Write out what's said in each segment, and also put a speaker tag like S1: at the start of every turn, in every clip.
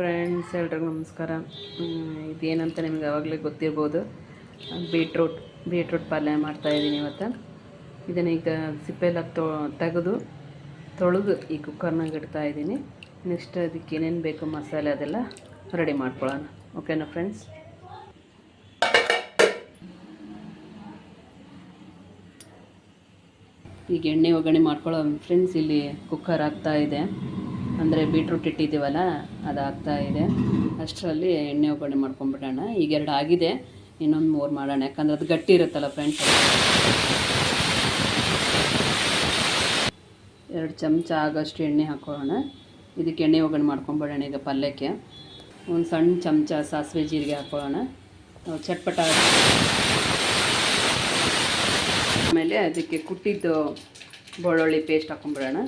S1: Friends, ಎಲ್ರಿಗೂ ನಮಸ್ಕಾರ. ಇದೇನಂತ ನಿಮ್ಗೆ ಆವಾಗಲೇ ಗೊತ್ತಿರ್ಬೋದು. ಬೀಟ್ರೂಟ್ ಬೀಟ್ರೂಟ್ ಪಲ್ಯ ಮಾಡ್ತಾಯಿದ್ದೀನಿ ಇವತ್ತು. ಇದನ್ನು ಈಗ ಸಿಪ್ಪೆಲ್ಲ ತೊ, ತೆಗೆದು, ತೊಳೆದು ಈ ಕುಕ್ಕರ್ನಾಗ ಇಡ್ತಾ ಇದ್ದೀನಿ. ನೆಕ್ಸ್ಟ್ ಅದಕ್ಕೆ ಏನೇನು ಬೇಕು ಮಸಾಲೆ ಅದೆಲ್ಲ ರೆಡಿ ಮಾಡ್ಕೊಳ್ಳೋಣ. ಓಕೆನಾ ಫ್ರೆಂಡ್ಸ್? ಈಗ ಎಣ್ಣೆ ಒಗ್ಗರಣೆ ಮಾಡ್ಕೊಳ್ಳೋ ಫ್ರೆಂಡ್ಸ್, ಇಲ್ಲಿ ಕುಕ್ಕರ್ ಆಗ್ತಾ ಇದೆ. ಅಂದರೆ ಬೀಟ್ರೂಟ್ ಇಟ್ಟಿದ್ದೀವಲ್ಲ ಅದು ಆಗ್ತಾ ಇದೆ. ಅಷ್ಟರಲ್ಲಿ ಎಣ್ಣೆ ಒಗ್ಗರಣೆ ಮಾಡ್ಕೊಂಬಿಡೋಣ. ಈಗ ಎರಡು ಆಗಿದೆ, ಇನ್ನೊಂದು ಮೂರು ಮಾಡೋಣ. ಯಾಕಂದ್ರೆ ಅದು ಗಟ್ಟಿ ಇರುತ್ತಲ್ಲ ಫ್ರೆಂಡ್ಸ್ ಎರಡು ಚಮಚ ಆಗೋಷ್ಟು ಎಣ್ಣೆ ಹಾಕ್ಕೊಳ್ಳೋಣ ಇದಕ್ಕೆ ಎಣ್ಣೆ ಒಗ್ಗರಣೆ ಮಾಡ್ಕೊಂಬಿಡೋಣ ಈಗ ಪಲ್ಯಕ್ಕೆ. ಒಂದು ಸಣ್ಣ ಚಮಚ ಸಾಸಿವೆ ಜೀರಿಗೆ ಹಾಕೊಳ್ಳೋಣ. ಚಟ್ಪಟ ಆಮೇಲೆ ಅದಕ್ಕೆ ಕುಟ್ಟಿದ್ದು ಬೆಳ್ಳುಳ್ಳಿ ಪೇಸ್ಟ್ ಹಾಕೊಂಡ್ಬಿಡೋಣ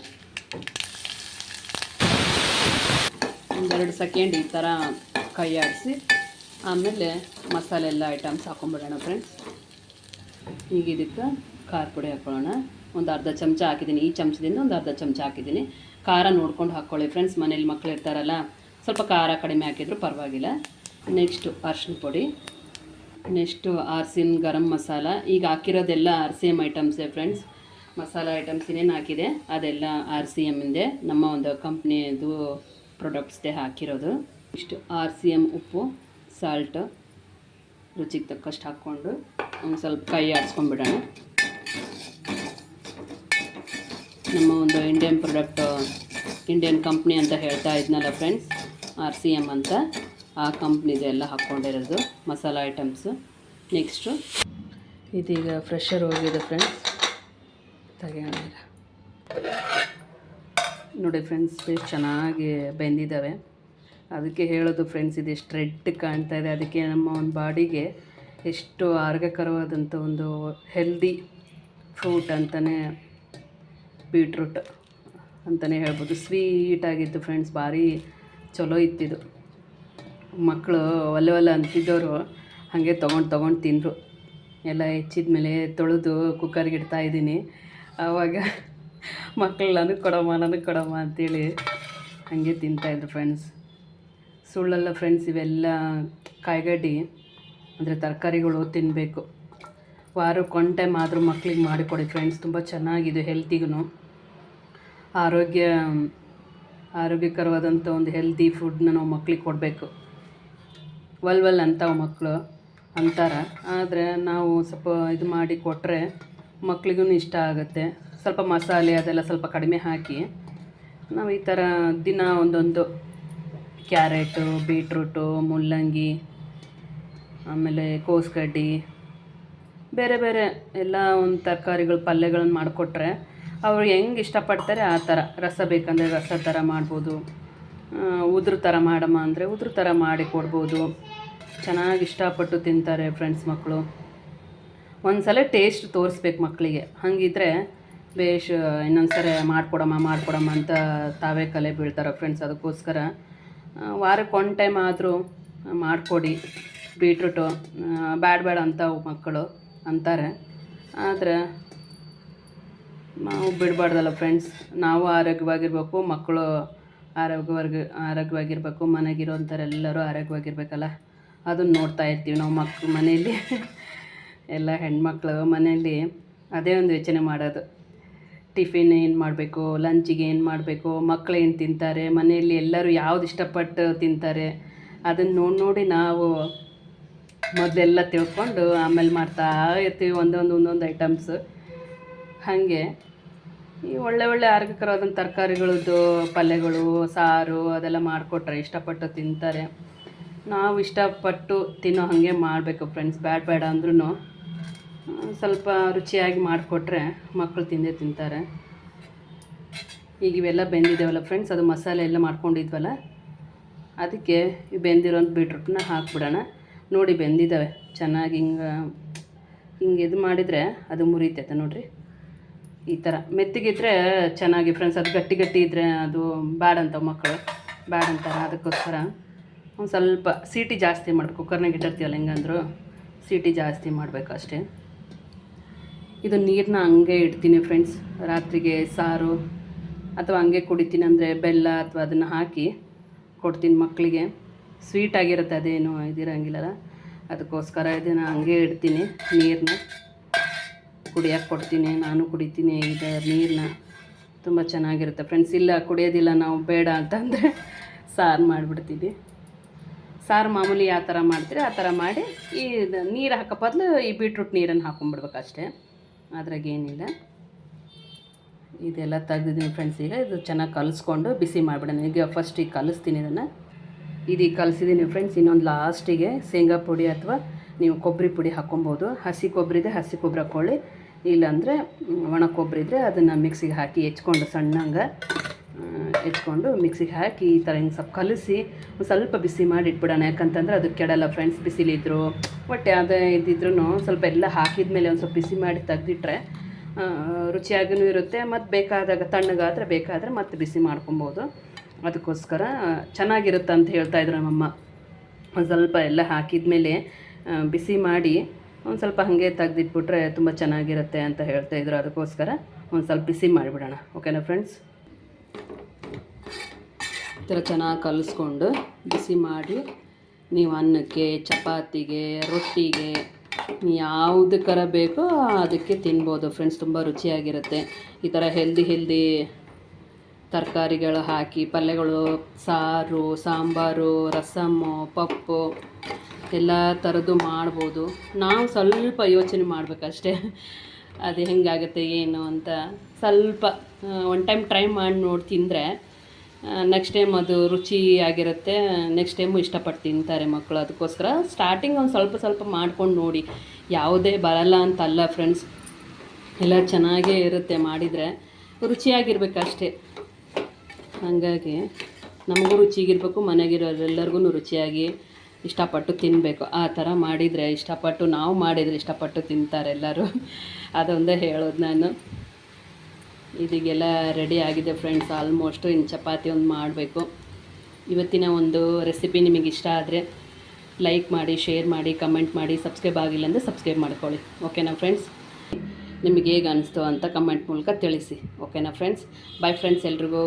S1: ಒಂದೆರಡು ಸೆಕೆಂಡ್ ಈ ಥರ ಕೈ ಆಡಿಸಿ, ಆಮೇಲೆ ಮಸಾಲೆ ಎಲ್ಲ ಐಟಮ್ಸ್ ಹಾಕೊಂಡ್ಬಿಡೋಣ ಫ್ರೆಂಡ್ಸ್ ಈಗ ಇದಕ್ಕೆ ಖಾರ ಪುಡಿ ಹಾಕ್ಕೊಳ್ಳೋಣ ಒಂದು ಅರ್ಧ ಚಮಚ ಹಾಕಿದ್ದೀನಿ. ಈ ಚಮಚದಿಂದ ಒಂದು ಅರ್ಧ ಚಮಚ ಹಾಕಿದ್ದೀನಿ. ಖಾರ ನೋಡ್ಕೊಂಡು ಹಾಕ್ಕೊಳ್ಳಿ ಫ್ರೆಂಡ್ಸ್ ಮನೇಲಿ ಮಕ್ಳು ಇರ್ತಾರಲ್ಲ, ಸ್ವಲ್ಪ ಖಾರ ಕಡಿಮೆ ಹಾಕಿದ್ರು ಪರವಾಗಿಲ್ಲ. ನೆಕ್ಸ್ಟು ಅರ್ಶಿನ ಪುಡಿ. ನೆಕ್ಸ್ಟು ಆರ್ಸಿನ ಗರಂ ಮಸಾಲ. ಈಗ ಹಾಕಿರೋದೆಲ್ಲ ಆರ್ ಸಿ ಎಂ ಐಟಮ್ಸೇ ಫ್ರೆಂಡ್ಸ್ ಮಸಾಲ ಐಟಮ್ಸ್ ಏನೇನು ಹಾಕಿದೆ ಅದೆಲ್ಲ ಆರ್ ಸಿ ಎಮ್ಮಿಂದೆ ನಮ್ಮ ಒಂದು ಕಂಪ್ನಿದು ಪ್ರಾಡಕ್ಟ್ಸ್ದೇ ಹಾಕಿರೋದು. ಇಷ್ಟು ಆರ್ ಸಿ ಎಂ ಉಪ್ಪು ಸಾಲ್ಟ್ ರುಚಿಗೆ ತಕ್ಕಷ್ಟು ಹಾಕ್ಕೊಂಡು ಒಂದು ಸ್ವಲ್ಪ ಕೈ ಆಡಿಸ್ಕೊಂಡ್ಬಿಡೋಣ ನಮ್ಮ ಒಂದು ಇಂಡಿಯನ್ ಪ್ರಾಡಕ್ಟ್ ಇಂಡಿಯನ್ ಕಂಪ್ನಿ ಅಂತ ಹೇಳ್ತಾ ಇದ್ನಲ್ಲ ಫ್ರೆಂಡ್ಸ್ ಆರ್ ಸಿ ಎಂ ಅಂತ. ಆ ಕಂಪ್ನಿದು ಎಲ್ಲ ಹಾಕ್ಕೊಂಡಿರೋದು, ಮಸಾಲ ಐಟಮ್ಸು ನೆಕ್ಸ್ಟು ಇದೀಗ ಫ್ರೆಶರ್ ಹೋಗಿದೆ ಫ್ರೆಂಡ್ಸ್ ತೆಗೆಯೋಣ ನೋಡಿ ಫ್ರೆಂಡ್ಸ್ ಪೇಸ್ಟ್ ಚೆನ್ನಾಗಿ ಬೆಂದಿದ್ದಾವೆ. ಅದಕ್ಕೆ ಹೇಳೋದು ಫ್ರೆಂಡ್ಸ್ ಇದು ಎಷ್ಟು ರೆಡ್ ಕಾಣ್ತಾ ಇದೆ. ಅದಕ್ಕೆ ನಮ್ಮ ಒಂದು ಬಾಡಿಗೆ ಎಷ್ಟು ಆರೋಗ್ಯಕರವಾದಂಥ ಒಂದು ಹೆಲ್ದಿ ಫ್ರೂಟ್ ಅಂತಲೇ ಬೀಟ್ರೂಟ್ ಅಂತಲೇ ಹೇಳ್ಬೋದು. ಸ್ವೀಟಾಗಿತ್ತು ಫ್ರೆಂಡ್ಸ್ ಭಾರಿ ಚಲೋ ಇತ್ತಿದು ಮಕ್ಕಳು ಒಲ್ಲೆ ಒಲ್ಲೆ ಅಂತಿದ್ದವರು ಹಾಗೆ ತೊಗೊಂಡು ತೊಗೊಂಡು ತಿಂದರು. ಎಲ್ಲ ಹೆಚ್ಚಿದ ಮೇಲೆ ತೊಳೆದು ಕುಕ್ಕರ್ಗೆ ಇಡ್ತಾ ಇದ್ದೀನಿ. ಆವಾಗ ಮಕ್ಕಳು ನನಗೆ ಕೊಡಮ್ಮ ನನಗೆ ಕೊಡಮ್ಮ ಅಂತೇಳಿ ಹಾಗೆ ತಿಂತಾಯಿದ್ರು ಫ್ರೆಂಡ್ಸ್ ಸುಳ್ಳಲ್ಲ ಫ್ರೆಂಡ್ಸ್ ಇವೆಲ್ಲ ಕಾಯಿಗಡ್ಡಿ. ಅಂದರೆ ತರಕಾರಿಗಳು ತಿನ್ನಬೇಕು ವಾರಕ್ಕೆ ಒನ್ ಟೈಮ್ ಆದರೂ ಮಕ್ಳಿಗೆ ಮಾಡಿಕೊಡಿ ಫ್ರೆಂಡ್ಸ್ ತುಂಬ ಚೆನ್ನಾಗಿದೆ ಹೆಲ್ತಿಗೂ ಆರೋಗ್ಯ, ಆರೋಗ್ಯಕರವಾದಂಥ ಒಂದು ಹೆಲ್ದಿ ಫುಡ್ನ ನಾವು ಮಕ್ಳಿಗೆ ಕೊಡಬೇಕು. ವಲ್ವಲ್ ಅಂತ ಮಕ್ಕಳು ಅಂತಾರೆ. ಆದರೆ ನಾವು ಸ್ವಲ್ಪ ಇದು ಮಾಡಿ ಕೊಟ್ಟರೆ ಮಕ್ಳಿಗೂ ಇಷ್ಟ ಆಗುತ್ತೆ. ಸ್ವಲ್ಪ ಮಸಾಲೆ ಅದೆಲ್ಲ ಸ್ವಲ್ಪ ಕಡಿಮೆ ಹಾಕಿ. ನಾವು ಈ ಥರ ದಿನ ಒಂದೊಂದು ಕ್ಯಾರೆಟು, ಬೀಟ್ರೂಟು, ಮುಲ್ಲಂಗಿ, ಆಮೇಲೆ ಕೋಸ್ಗಡ್ಡಿ ಬೇರೆ ಬೇರೆ ಎಲ್ಲ ಒಂದು ತರಕಾರಿಗಳು ಪಲ್ಯಗಳನ್ನು ಮಾಡಿಕೊಟ್ರೆ ಅವ್ರು ಹೆಂಗೆ ಇಷ್ಟಪಡ್ತಾರೆ ಆ ಥರ ರಸ ಬೇಕಂದರೆ ರಸ ಥರ ಮಾಡ್ಬೋದು. ಉದ್ರ ಥರ ಮಾಡಮ್ಮ ಅಂದರೆ ಉದ್ರ ಥರ ಮಾಡಿ ಕೊಡ್ಬೋದು. ಚೆನ್ನಾಗಿ ಇಷ್ಟಪಟ್ಟು ತಿಂತಾರೆ ಫ್ರೆಂಡ್ಸ್ ಮಕ್ಕಳು ಒಂದು ಸಲ ಟೇಸ್ಟ್ ತೋರಿಸ್ಬೇಕು ಮಕ್ಕಳಿಗೆ ಹಾಗಿದ್ರೆ, ಬೇಷ್ ಇನ್ನೊಂದು ಸರಿ ಮಾಡಿಕೊಡಮ್ಮ ಮಾಡಿಕೊಡಮ್ಮ ಅಂತ ತಾವೇ ಕಲೆ ಬೀಳ್ತಾರೆ ಫ್ರೆಂಡ್ಸ್ ಅದಕ್ಕೋಸ್ಕರ. ವಾರಕ್ಕೆ ಒನ್ ಟೈಮ್ ಆದರೂ ಮಾಡಿಕೊಡಿ. ಬೀಟ್ರೂಟು ಬ್ಯಾಡ ಬೇಡ ಅಂತ ಮಕ್ಕಳು ಅಂತಾರೆ. ಆದರೆ, ನಾವು ಬಿಡಬಾರ್ದಲ್ಲ ಫ್ರೆಂಡ್ಸ್ ನಾವು ಆರೋಗ್ಯವಾಗಿರ್ಬೇಕು, ಮಕ್ಕಳು ಆರೋಗ್ಯವಾಗಿ, ಆರೋಗ್ಯವಾಗಿರ್ಬೇಕು ಮನೆಗಿರೋಂಥವ್ರೆಲ್ಲರೂ ಆರೋಗ್ಯವಾಗಿರ್ಬೇಕಲ್ಲ. ಅದನ್ನು ನೋಡ್ತಾ ಇರ್ತೀವಿ ನಾವು ಮಕ್, ಮನೆಯಲ್ಲಿ. ಎಲ್ಲ ಹೆಣ್ಮಕ್ಳು ಮನೆಯಲ್ಲಿ ಅದೇ ಒಂದು ಯೋಚನೆ ಮಾಡೋದು. ಟಿಫಿನ್ ಏನು ಮಾಡಬೇಕು, ಲಂಚಿಗೆ ಏನು ಮಾಡಬೇಕು, ಮಕ್ಳು ಏನು ತಿಂತಾರೆ, ಮನೆಯಲ್ಲಿ ಎಲ್ಲರೂ ಯಾವ್ದು ಇಷ್ಟಪಟ್ಟು ತಿಂತಾರೆ ಅದನ್ನು ನೋಡಿ ನೋಡಿ ನಾವು ಮೊದಲೆಲ್ಲ ತಿಳ್ಕೊಂಡು ಆಮೇಲೆ ಮಾಡ್ತಾ ಇರ್ತೀವಿ ಒಂದೊಂದು ಒಂದೊಂದು ಐಟಮ್ಸ್ ಹಾಗೆ ಈ ಒಳ್ಳೆ ಒಳ್ಳೆ ಆರೋಗ್ಯಕರವಾದಂಥ ತರಕಾರಿಗಳದ್ದು, ಪಲ್ಯಗಳು, ಸಾರು ಅದೆಲ್ಲ ಮಾಡಿಕೊಟ್ರೆ ಇಷ್ಟಪಟ್ಟು ತಿಂತಾರೆ. ನಾವು ಇಷ್ಟಪಟ್ಟು ತಿನ್ನೋ ಹಾಗೆ ಮಾಡಬೇಕು ಫ್ರೆಂಡ್ಸ್ ಬ್ಯಾಡ ಬೇಡ ಅಂದ್ರೂ ಸ್ವಲ್ಪ ರುಚಿಯಾಗಿ ಮಾಡಿಕೊಟ್ರೆ ಮಕ್ಕಳು ತಿಂದೇ ತಿಂತಾರೆ. ಈಗ ಇವೆಲ್ಲ ಬೆಂದಿದ್ದೇವಲ್ಲ ಫ್ರೆಂಡ್ಸ್ ಅದು ಮಸಾಲೆ ಎಲ್ಲ ಮಾಡ್ಕೊಂಡಿದ್ವಲ್ಲ, ಅದಕ್ಕೆ ಬೆಂದಿರೋಂಥ ಬೀಟ್ರೂಟ್ನ ಹಾಕ್ಬಿಡೋಣ. ನೋಡಿ ಬೆಂದಿದ್ದಾವೆ, ಚೆನ್ನಾಗಿ ಹಿಂಗೆ ಹಿಂಗೆ ಇದು ಮಾಡಿದರೆ ಅದು ಮುರಿತೈತೆ ನೋಡಿರಿ. ಈ ಥರ ಮೆತ್ತಗಿದ್ರೆ ಚೆನ್ನಾಗಿ ಫ್ರೆಂಡ್ಸ್ ಅದು ಗಟ್ಟಿ ಗಟ್ಟಿ ಇದ್ದರೆ ಅದು ಬ್ಯಾಡ್ ಅಂತ ಮಕ್ಕಳು ಬ್ಯಾಡ್ ಅಂತಾರೆ ಅದಕ್ಕೋಸ್ಕರ. ಒಂದು ಸ್ವಲ್ಪ ಸೀಟಿ ಜಾಸ್ತಿ ಮಾಡಿ ಕುಕ್ಕರ್ನಾಗ ಇಟ್ಟಿರ್ತೀವಲ್ಲ ಹೆಂಗಂದ್ರು, ಸೀಟಿ ಜಾಸ್ತಿ ಮಾಡಬೇಕು ಅಷ್ಟೇ. ಇದು ನೀರನ್ನ ಹಂಗೆ ಇಡ್ತೀನಿ ಫ್ರೆಂಡ್ಸ್ ರಾತ್ರಿಗೆ ಸಾರು ಅಥವಾ ಹಂಗೆ ಕುಡಿತೀನಿ ಅಂದರೆ ಬೆಲ್ಲ ಅಥವಾ ಅದನ್ನು ಹಾಕಿ ಕೊಡ್ತೀನಿ ಮಕ್ಕಳಿಗೆ ಸ್ವೀಟ್ ಆಗಿರುತ್ತೆ, ಅದೇನು ಇದಿರಂಗಿಲ್ಲ ಅದಕ್ಕೋಸ್ಕರ ಇದನ್ನು ಹಂಗೆ ಇಡ್ತೀನಿ ನೀರನ್ನ ಕುಡಿಯೋಕೆ ಕೊಡ್ತೀನಿ, ನಾನು ಕುಡಿತೀನಿ, ಇದು ನೀರನ್ನ ತುಂಬ ಚೆನ್ನಾಗಿರುತ್ತೆ ಫ್ರೆಂಡ್ಸ್ ಇಲ್ಲ, ಕುಡಿಯೋದಿಲ್ಲ, ನಾವು ಬೇಡ ಅಂತಂದರೆ ಸಾರು ಮಾಡಿಬಿಡ್ತೀವಿ. ಸಾರು ಮಾಮೂಲಿ ಯಾವ ಥರ ಮಾಡ್ತೀರಿ, ಆ ಥರ ಮಾಡಿ ಈ ನೀರು ಹಾಕೋ ಬದಲು ಈ ಬೀಟ್ರೂಟ್ ನೀರನ್ನು ಹಾಕೊಂಡ್ಬಿಡ್ಬೇಕು ಅಷ್ಟೇ ಅದ್ರಾಗ ಏನಿಲ್ಲ. ಇದೆಲ್ಲ ತೆಗ್ದಿದ್ದೀನಿ ಫ್ರೆಂಡ್ಸ್ ಈಗ ಇದು ಚೆನ್ನಾಗಿ ಕಲಿಸ್ಕೊಂಡು ಬಿಸಿ ಮಾಡಿಬಿಡೋಣ. ಈಗ ಫಸ್ಟ್ ಈಗ ಕಲಿಸ್ತೀನಿ ಇದನ್ನು. ಇದೀಗ ಕಲಿಸಿದ್ದೀನಿ ಫ್ರೆಂಡ್ಸ್ ಇನ್ನೊಂದು ಲಾಸ್ಟಿಗೆ ಶೇಂಗಾ ಪುಡಿ ಅಥವಾ ನೀವು ಕೊಬ್ಬರಿ ಪುಡಿ ಹಾಕ್ಕೊಬೋದು. ಹಸಿ ಕೊಬ್ಬರಿ ಇದೆ ಹಸಿ ಕೊಬ್ಬರಿ ಹಾಕ್ಕೊಳ್ಳಿ ಇಲ್ಲಾಂದರೆ ಒಣ ಕೊಬ್ಬರಿ ಇದ್ದರೆ ಅದನ್ನು ಮಿಕ್ಸಿಗೆ ಹಾಕಿ ಹೆಚ್ಕೊಂಡು ಸಣ್ಣಂಗೆ ಹೆಚ್ಕೊಂಡು ಮಿಕ್ಸಿಗೆ ಹಾಕಿ ಈ ಥರ ಹಿಂಗೆ ಸ್ವಲ್ಪ ಕಲಸಿ ಸ್ವಲ್ಪ ಬಿಸಿ ಮಾಡಿ ಇಟ್ಬಿಡೋಣ. ಯಾಕಂತಂದ್ರೆ ಅದು ಕೆಡಲ್ಲ ಫ್ರೆಂಡ್ಸ್ ಬಿಸಿಲಿದ್ರು ಒಟ್ಟೆ ಯಾವುದೇ ಇದ್ದಿದ್ರು ಸ್ವಲ್ಪ ಎಲ್ಲ ಹಾಕಿದ್ಮೇಲೆ ಒಂದು ಸ್ವಲ್ಪ ಬಿಸಿ ಮಾಡಿ ತೆಗೆದಿಟ್ರೆ ರುಚಿಯಾಗೂ ಇರುತ್ತೆ. ಮತ್ತು ಬೇಕಾದಾಗ ತಣ್ಣಗಾದರೆ ಬೇಕಾದರೆ ಮತ್ತೆ ಬಿಸಿ ಮಾಡ್ಕೊಬೋದು. ಅದಕ್ಕೋಸ್ಕರ ಚೆನ್ನಾಗಿರುತ್ತೆ ಅಂತ ಹೇಳ್ತಾ ಇದ್ರು ನಮ್ಮಮ್ಮ. ಒಂದು ಸ್ವಲ್ಪ ಎಲ್ಲ ಹಾಕಿದ ಮೇಲೆ ಬಿಸಿ ಮಾಡಿ ಒಂದು ಸ್ವಲ್ಪ ಹಾಗೆ ತೆಗೆದಿಟ್ಬಿಟ್ರೆ ತುಂಬ ಚೆನ್ನಾಗಿರುತ್ತೆ ಅಂತ ಹೇಳ್ತಾ ಇದ್ರು. ಅದಕ್ಕೋಸ್ಕರ ಒಂದು ಸ್ವಲ್ಪ ಬಿಸಿ ಮಾಡಿಬಿಡೋಣ. ಓಕೆನಾ ಫ್ರೆಂಡ್ಸ್ ಈ ಥರ ಚೆನ್ನಾಗಿ ಕಲಿಸ್ಕೊಂಡು ಬಿಸಿ ಮಾಡಿ ನೀವು ಅನ್ನಕ್ಕೆ, ಚಪಾತಿಗೆ, ರೊಟ್ಟಿಗೆ ಯಾವುದಕ್ಕರ ಬೇಕೋ ಅದಕ್ಕೆ ತಿನ್ಬೋದು. ಫ್ರೆಂಡ್ಸ್ ತುಂಬ ರುಚಿಯಾಗಿರುತ್ತೆ. ಈ ಥರ ಹೆಲ್ದಿ ಹೆಲ್ದಿ ತರಕಾರಿಗಳು ಹಾಕಿ, ಪಲ್ಯಗಳು, ಸಾರು, ಸಾಂಬಾರು ರಸಮ್ಮು ಪಪ್ಪು, ಎಲ್ಲ ಥರದ್ದು ಮಾಡ್ಬೋದು. ನಾವು ಸ್ವಲ್ಪ ಯೋಚನೆ ಮಾಡಬೇಕಷ್ಟೇ. ಅದು ಹೆಂಗಾಗುತ್ತೆ, ಏನು ಅಂತ ಸ್ವಲ್ಪ ಒನ್ ಟೈಮ್ ಟ್ರೈ ಮಾಡಿ ನೋಡಿ ತಿಂದರೆ ನೆಕ್ಸ್ಟ್ ಟೈಮ್ ಅದು ರುಚಿಯಾಗಿರುತ್ತೆ ನೆಕ್ಸ್ಟ್ ಟೈಮು ಇಷ್ಟಪಟ್ಟು ತಿಂತಾರೆ ಮಕ್ಕಳು. ಅದಕ್ಕೋಸ್ಕರ ಸ್ಟಾರ್ಟಿಂಗ್ ಒಂದು ಸ್ವಲ್ಪ ಸ್ವಲ್ಪ ಮಾಡ್ಕೊಂಡು ನೋಡಿ. ಯಾವುದೇ ಬರಲ್ಲ ಅಂತಲ್ಲ ಫ್ರೆಂಡ್ಸ್ ಎಲ್ಲ ಚೆನ್ನಾಗೇ ಇರುತ್ತೆ ಮಾಡಿದರೆ. ರುಚಿಯಾಗಿರ್ಬೇಕಷ್ಟೇ. ಹಾಗಾಗಿ ನಮಗೂ ರುಚಿಗಿರ್ಬೇಕು, ಮನೆಗಿರೋರೆಲ್ಲರಿಗೂ ರುಚಿಯಾಗಿ ಇಷ್ಟಪಟ್ಟು ತಿನ್ನಬೇಕು ಆ ಥರ ಮಾಡಿದರೆ, ಇಷ್ಟಪಟ್ಟು ನಾವು ಮಾಡಿದರೆ ಇಷ್ಟಪಟ್ಟು ತಿಂತಾರೆ ಎಲ್ಲರೂ. ಅದೊಂದೇ ಹೇಳೋದು ನಾನು. ಇದೀಗೆಲ್ಲ ರೆಡಿ ಆಗಿದೆ ಫ್ರೆಂಡ್ಸ್ ಆಲ್ಮೋಸ್ಟು ಇನ್ನು ಚಪಾತಿ ಒಂದು ಮಾಡಬೇಕು. ಇವತ್ತಿನ ಒಂದು ರೆಸಿಪಿ ನಿಮಗೆ ಇಷ್ಟ ಆದರೆ ಲೈಕ್ ಮಾಡಿ ಶೇರ್ ಮಾಡಿ ಕಮೆಂಟ್ ಮಾಡಿ ಸಬ್ಸ್ಕ್ರೈಬ್ ಆಗಿಲ್ಲ ಅಂದರೆ ಸಬ್ಸ್ಕ್ರೈಬ್ ಮಾಡ್ಕೊಳ್ಳಿ. ಓಕೆನಾ ಫ್ರೆಂಡ್ಸ್ ನಿಮಗೆ ಹೇಗೆ ಅನಿಸ್ತು ಅಂತ ಕಮೆಂಟ್ ಮೂಲಕ ತಿಳಿಸಿ. ಓಕೆನಾ ಫ್ರೆಂಡ್ಸ್ ಬಾಯ್ ಫ್ರೆಂಡ್ಸ್ ಎಲ್ರಿಗೂ.